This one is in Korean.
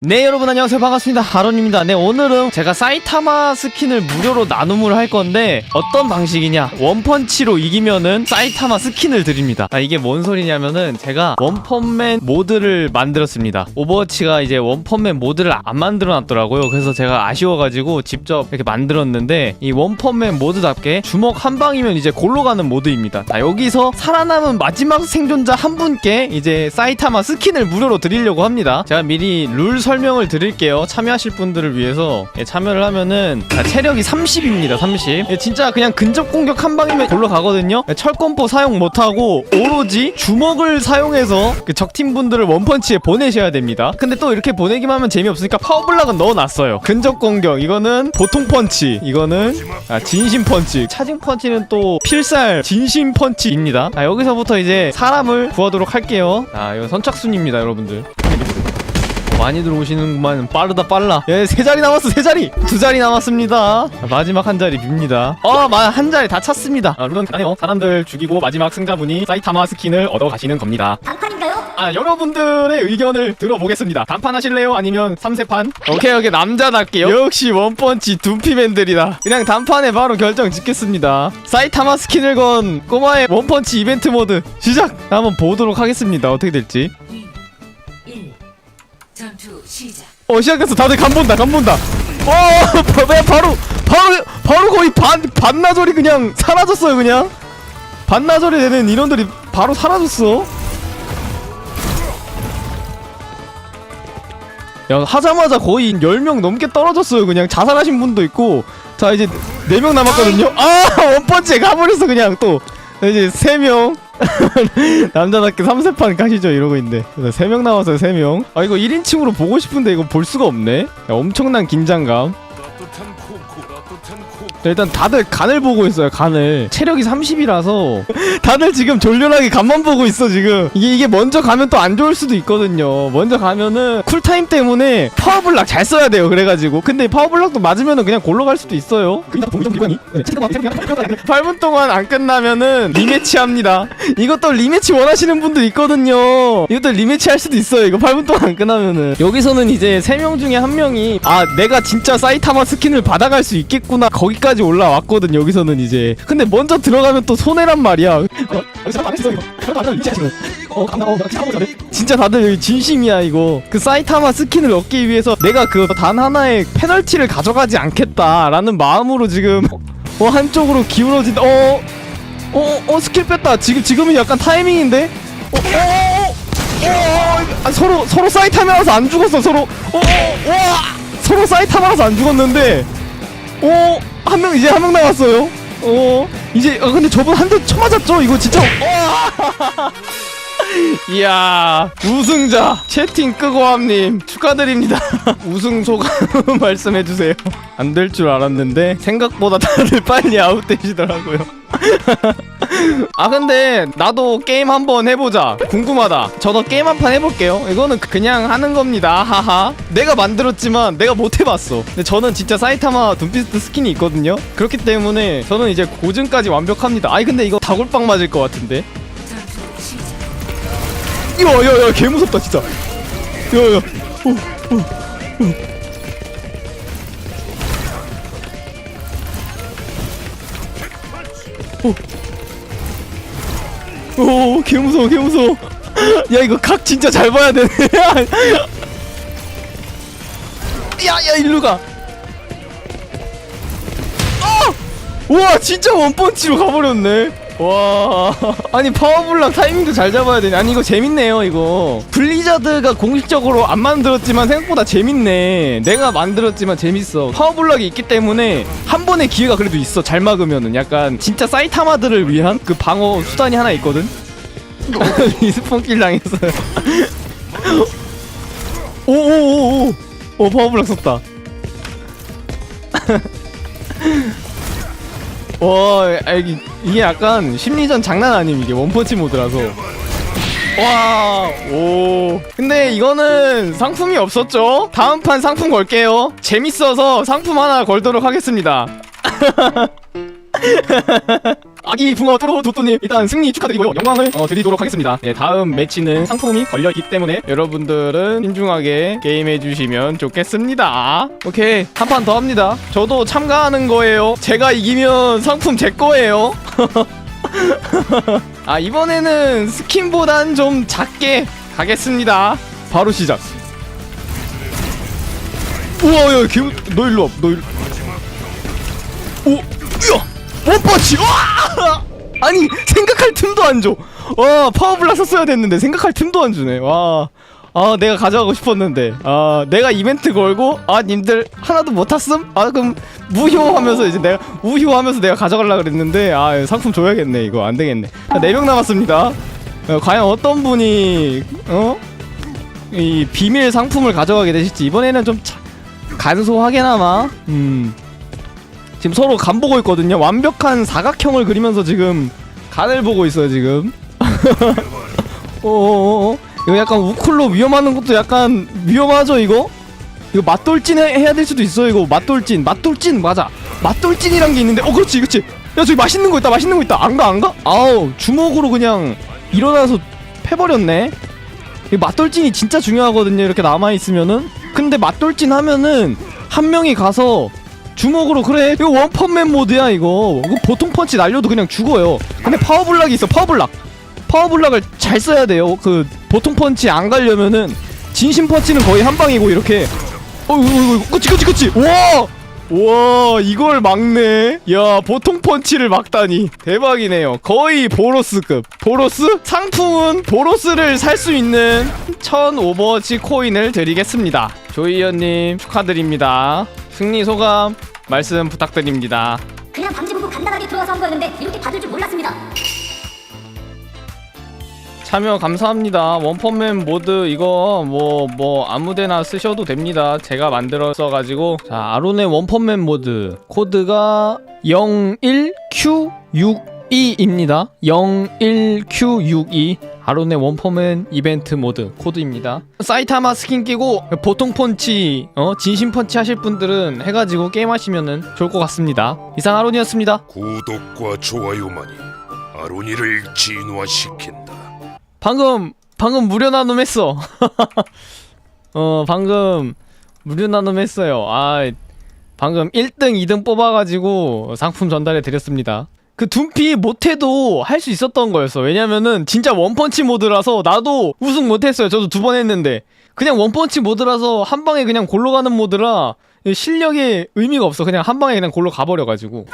네 여러분 안녕하세요. 반갑습니다. 하론입니다. 네 오늘은 제가 사이타마 스킨을 무료로 나눔을 할 건데 어떤 방식이냐? 원펀치로 이기면은 사이타마 스킨을 드립니다. 아 이게 뭔 소리냐면은 제가 원펀맨 모드를 만들었습니다. 오버워치가 이제 원펀맨 모드를 안 만들어 놨더라고요. 그래서 제가 아쉬워가지고 직접 이렇게 만들었는데 이 원펀맨 모드답게 주먹 한 방이면 이제 골로 가는 모드입니다. 자 여기서 살아남은 마지막 생존자 한 분께 이제 사이타마 스킨을 무료로 드리려고 합니다. 제가 미리 룰 설명을 드릴게요. 참여하실 분들을 위해서. 예, 참여를 하면은 자, 체력이 30입니다 30 예, 진짜 그냥 근접 공격 한 방이면 골로 가거든요. 예, 철권포 사용 못하고 오로지 주먹을 사용해서 그 적팀 분들을 원펀치에 보내셔야 됩니다. 근데 또 이렇게 보내기만 하면 재미없으니까 파워블락은 넣어놨어요. 근접 공격. 이거는 보통 펀치. 이거는 아, 진심 펀치. 차징 펀치는 또 필살 진심 펀치입니다. 아, 여기서부터 이제 사람을 구하도록 할게요. 아 이거 선착순입니다 여러분들 많이 들어오시는구만. 빠르다 빨라. 예세 자리 남았어 세 자리. 두 자리 남았습니다. 마지막 한 자리 빕니다. 어한 자리 다 찼습니다. 아, 룰은 간단해요. 사람들 죽이고 마지막 승자분이 사이타마 스킨을 얻어 가시는 겁니다. 단판인가요? 아 여러분들의 의견을 들어보겠습니다. 단판 하실래요? 아니면 3세판? 오케이 오케이. 남자답게 역시 원펀치 두피맨들이다. 그냥 단판에 바로 결정 짓겠습니다. 사이타마 스킨을 건 꼬마의 원펀치 이벤트 모드. 시작! 한번 보도록 하겠습니다. 어떻게 될지. 1 전투 시작. 어 시작했어. 다들 간 본다 간 본다. 어 바- 바- 바로 바로 바로 거의 반 반나절이 그냥 사라졌어요 그냥? 반나절이 되는 인원들이 바로 사라졌어? 야 하자마자 거의 10명 넘게 떨어졌어요 그냥. 자살하신 분도 있고. 자 이제 4명 남았거든요. 아 원펀치에 가버렸어 그냥 또 이제 3명. 남자답게 3세판 가시죠 이러고 있는데. 3명 남았어요 3명. 아 이거 1인칭으로 보고 싶은데 이거 볼 수가 없네. 야, 엄청난 긴장감 일단 다들 간을 보고 있어요 간을. 체력이 30이라서. 다들 지금 졸렬하게 간만 보고 있어 지금. 이게 이게 먼저 가면 또 안 좋을 수도 있거든요. 먼저 가면은 쿨타임 때문에 파워블락 잘 써야 돼요 그래가지고. 근데 파워블락도 맞으면은 그냥 골로 갈 수도 있어요. 8분 동안 안 끝나면은 리매치 합니다. 이것도 리매치 원하시는 분들 있거든요. 이것도 리매치 할 수도 있어요 이거 8분 동안 안 끝나면은. 여기서는 이제 3명 중에 한 명이 아 내가 진짜 사이타마 스킨을 받아갈 수 있겠 구나. 거기까지 올라왔거든 여기서는 이제. 근데 먼저 들어가면 또 손해란 말이야. 어, 진짜 다들 여기 진심이야 이거. 그 사이타마 스킨을 얻기 위해서 내가 그 단 하나의 페널티를 가져가지 않겠다라는 마음으로 지금 어 한쪽으로 기울어진 어 어, 어, 스킬 뺐다. 지금, 지금은 약간 타이밍인데? 어, 어, 어, 어, 어, 아, 서로, 서로 사이타마라서 안 죽었어, 서로. 어, 어, 와! 서로 사이타마라서 안 죽었는데, 어, 한 명, 이제 한 명 남았어요. 어, 이제, 어, 근데 저분 한 대 쳐맞았죠? 이거 진짜, 와! 이야, 우승자, 채팅 끄고 함님, 축하드립니다. 우승 소감 말씀해주세요. 안 될 줄 알았는데, 생각보다 다들 빨리 아웃되시더라고요. 아 근데 나도 게임 한번 해보자. 궁금하다. 저도 게임 한 판 해볼게요. 이거는 그냥 하는 겁니다. 하하. 내가 만들었지만 내가 못 해봤어. 근데 저는 진짜 사이타마 둠피스트 스킨이 있거든요. 그렇기 때문에 저는 이제 고증까지 완벽합니다. 아니 근데 이거 다골빵 맞을 것 같은데? 야야야 개무섭다 진짜. 야야. 오 개 무서워 개 무서워. 야 이거 각 진짜 잘 봐야 되네. 야야 일로 가. 아! 우와 진짜 원펀치로 가버렸네 와. 아니 파워블락 타이밍도 잘 잡아야 되네. 아니 이거 재밌네요 이거. 블리자드가 공식적으로 안 만들었지만 생각보다 재밌네. 내가 만들었지만 재밌어. 파워블락이 있기 때문에 한 번의 기회가 그래도 있어. 잘 막으면은. 약간 진짜 사이타마들을 위한 그 방어 수단이 하나 있거든? 리스폰킬 당했어요. 오오오오. 오 파워블락 썼다 와, 아, 이게, 이게 약간 심리전 장난 아님 이게 원펀치 모드라서. 와, 오. 근데 이거는 상품이 없었죠? 다음 판 상품 걸게요. 재밌어서 상품 하나 걸도록 하겠습니다. 아기 붕어 뚜루 도토님 일단 승리 축하드리고요. 영광을 어, 드리도록 하겠습니다. 네, 다음 매치는 상품이 걸려있기 때문에 여러분들은 신중하게 게임해 주시면 좋겠습니다. 오케이 한 판 더 합니다. 저도 참가하는 거예요. 제가 이기면 상품 제 거예요. 아 이번에는 스킨보단 좀 작게 가겠습니다. 바로 시작. 우와 야너 일로 와 너 일로 오, 야, 원펀치, 와! 아니 생각할 틈도 안 줘. 와 파워블라 썼어야 됐는데 생각할 틈도 안 주네. 와, 아 내가 가져가고 싶었는데, 아 내가 이벤트 걸고, 아 님들 하나도 못 탔음? 아 그럼 무효 하면서 이제 내가 우효 하면서 내가 가져가려 그랬는데, 아 상품 줘야겠네 이거 안 되겠네. 네명 남았습니다. 어, 과연 어떤 분이 어? 이 비밀 상품을 가져가게 되실지 이번에는 좀 차, 간소하게나마 음. 지금 서로 간 보고 있거든요. 완벽한 사각형을 그리면서 지금 간을 보고 있어요 지금. 어어어 이거 약간 우쿨로 위험하는 것도 약간 위험하죠 이거? 이거 맞돌진 해- 해야 될 수도 있어 이거. 맞돌진. 맞돌진 맞아. 맞돌진이란 게 있는데. 어 그렇지 그렇지. 야 저기 맛있는 거 있다 맛있는 거 있다. 안 가 안 가? 아우 주먹으로 그냥 일어나서 패버렸네. 이 맞돌진이 진짜 중요하거든요 이렇게 남아있으면은. 근데 맞돌진 하면은 한 명이 가서 주먹으로 그래. 이거 원펀맨 모드야 이거. 이거 보통 펀치 날려도 그냥 죽어요. 근데 파워블락이 있어 파워블락. 파워블락을 잘 써야 돼요. 그 보통 펀치 안 가려면은 진심 펀치는 거의 한 방이고 이렇게. 어이구 어이구 그치 그치 그치. 와! 와 이걸 막네. 야 보통 펀치를 막다니. 대박이네요. 거의 보로스급. 보로스? 상품은 보로스를 살 수 있는 1000 오버워치 코인을 드리겠습니다. 조이연님 축하드립니다 승리 소감 말씀 부탁드립니다 그냥 방지 보고 간단하게 들어와서 한 거였는데 이렇게 받을 줄 몰랐습니다. 참여 감사합니다. 원펀맨 모드 이거 뭐 뭐 아무데나 쓰셔도 됩니다. 제가 만들어서 가지고 자 아론의 원펀맨 모드 코드가 01Q62입니다. 01Q62 아론의 원펀맨 이벤트 모드 코드입니다. 사이타마 스킨 끼고 보통 펀치 어 진심 펀치 하실 분들은 해가지고 게임 하시면은 좋을 것 같습니다. 이상 아론이었습니다. 구독과 좋아요만이 아로니를 진화시킨다. 방금 방금 무료 나눔 했어. 어 방금 무료 나눔 했어요. 아 방금 1등 2등 뽑아가지고 상품 전달해 드렸습니다. 그 둠피 못해도 할 수 있었던 거였어. 왜냐면은 진짜 원펀치 모드라서 나도 우승 못했어요. 저도 두 번 했는데 그냥 원펀치 모드라서 한 방에 그냥 골로 가는 모드라 실력에 의미가 없어. 그냥 한 방에 그냥 골로 가버려가지고